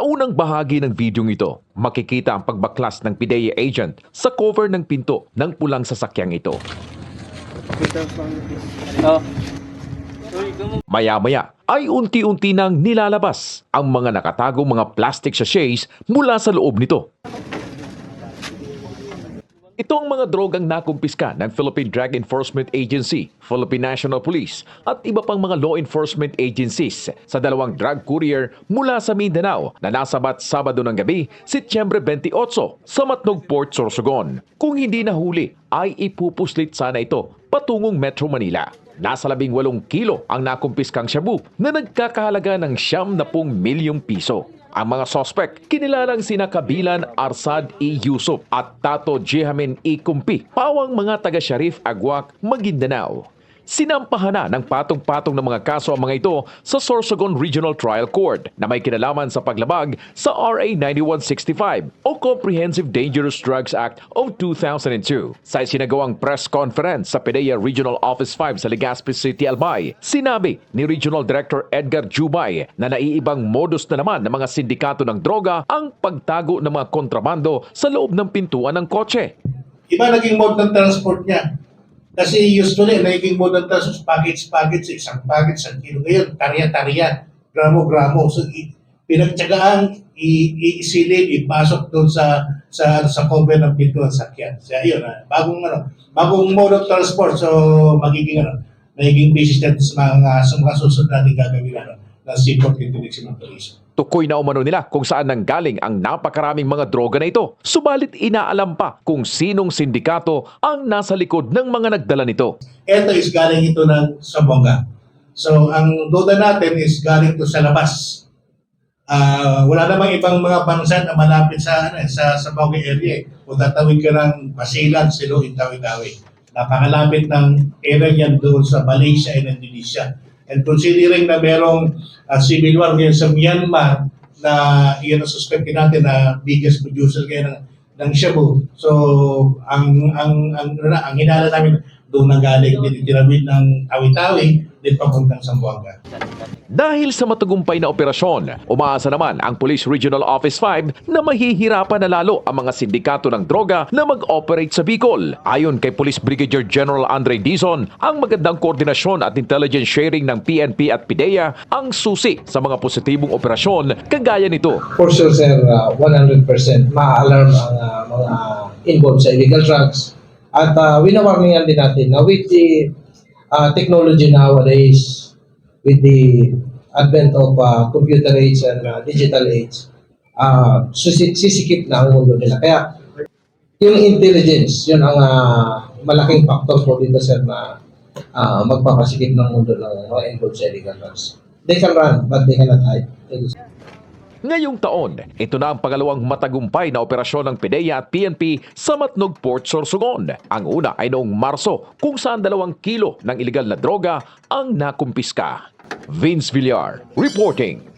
unang bahagi ng videong ito, makikita ang pagbaklas ng PIDEA agent sa cover ng pinto ng pulang sasakyang ito. Oh. Maya-maya ay unti-unti nang nilalabas ang mga nakatagong mga plastic sachets mula sa loob nito. Ito ang mga drogang nakumpiska ng Philippine Drug Enforcement Agency, Philippine National Police at iba pang mga law enforcement agencies sa dalawang drug courier mula sa Mindanao na nasabat Sabado ng gabi, Setyembre 28 sa Matnog Port, Sorsogon. Kung hindi nahuli, ay ipupuslit sana ito patungong Metro Manila. Nasa labing walong kilo ang nakumpiskang shabu na nagkakahalaga ng siyam na pong milyong piso. Ang mga sospek, kinilalang sina Kabilan Arsad E. Yusuf at Tato Jehamin E. Kumpi, pawang mga taga Sharif Agwak, Maguindanao. Sinampahan na ng patong-patong ng mga kaso ang mga ito sa Sorsogon Regional Trial Court na may kinalaman sa paglabag sa RA 9165 o Comprehensive Dangerous Drugs Act of 2002. Sa sinagawang press conference sa PDEA Regional Office 5 sa Legazpi City, Albay, sinabi ni Regional Director Edgar Jubay na naiibang modus na naman ng mga sindikato ng droga ang pagtago ng mga kontrabando sa loob ng pintuan ng kotse. Iba naging mode ng transport niya. Kasi usually, naging mode ng transport, package-package, isang package, isang kilo. Ngayon, tarya-tarya, gramo-gramo. So, i- pinagtsagaan, i- iisilid, ipasok doon sa sa sa cover ng pinto ng sakyan. So, ayun, ah, bagong ano, bagong mode of transport. So, magiging ano, magiging basis natin sa mga, sa mga susunod natin gagawin ano, ng Seaport International Police. Tukoy na umano nila kung saan nanggaling ang napakaraming mga droga na ito. Subalit inaalam pa kung sinong sindikato ang nasa likod ng mga nagdala nito. Ito is galing ito ng Sabonga. So, ang duda natin is galing to sa labas. Ah, wala namang ibang mga bansa na malapit sa ano, eh, sa Sabonga area. Kung tatawid ka ng Basilan, Silo, Intawi-Tawi. Napakalapit ng area yan doon sa Malaysia and Indonesia. And considering na merong ah, civil war ngayon sa Myanmar na iyan ang suspectin natin na biggest producer ngayon ng, ng Shabu. So, ang ang ang, ang, ang hinala namin doon na galing tinitiramin ng Tawi-Tawi din papuntang Zamboanga. Dahil sa matagumpay na operasyon, umaasa naman ang Police Regional Office 5 na mahihirapan na lalo ang mga sindikato ng droga na mag-operate sa Bicol. Ayon kay Police Brigadier General Andre Dizon, ang magandang koordinasyon at intelligence sharing ng PNP at PIDEA ang susi sa mga positibong operasyon kagaya nito. For sure, sir, uh, 100% ma-alarm ang uh, mga involved sa illegal drugs. At uh, winawarningan din natin na with the uh, technology nowadays, with the advent of uh, computer age and uh, digital age, uh, sisikip na ang mundo nila. Kaya yung intelligence, yun ang uh, malaking factor po dito, sir, na uh, magpapasikip ng mundo ng mga involved sa illegal drugs. They can run, but they cannot hide. Ngayong taon, ito na ang pangalawang matagumpay na operasyon ng PIDEA at PNP sa Matnog Port Sorsogon. Ang una ay noong Marso kung saan dalawang kilo ng iligal na droga ang nakumpiska. Vince Villar, reporting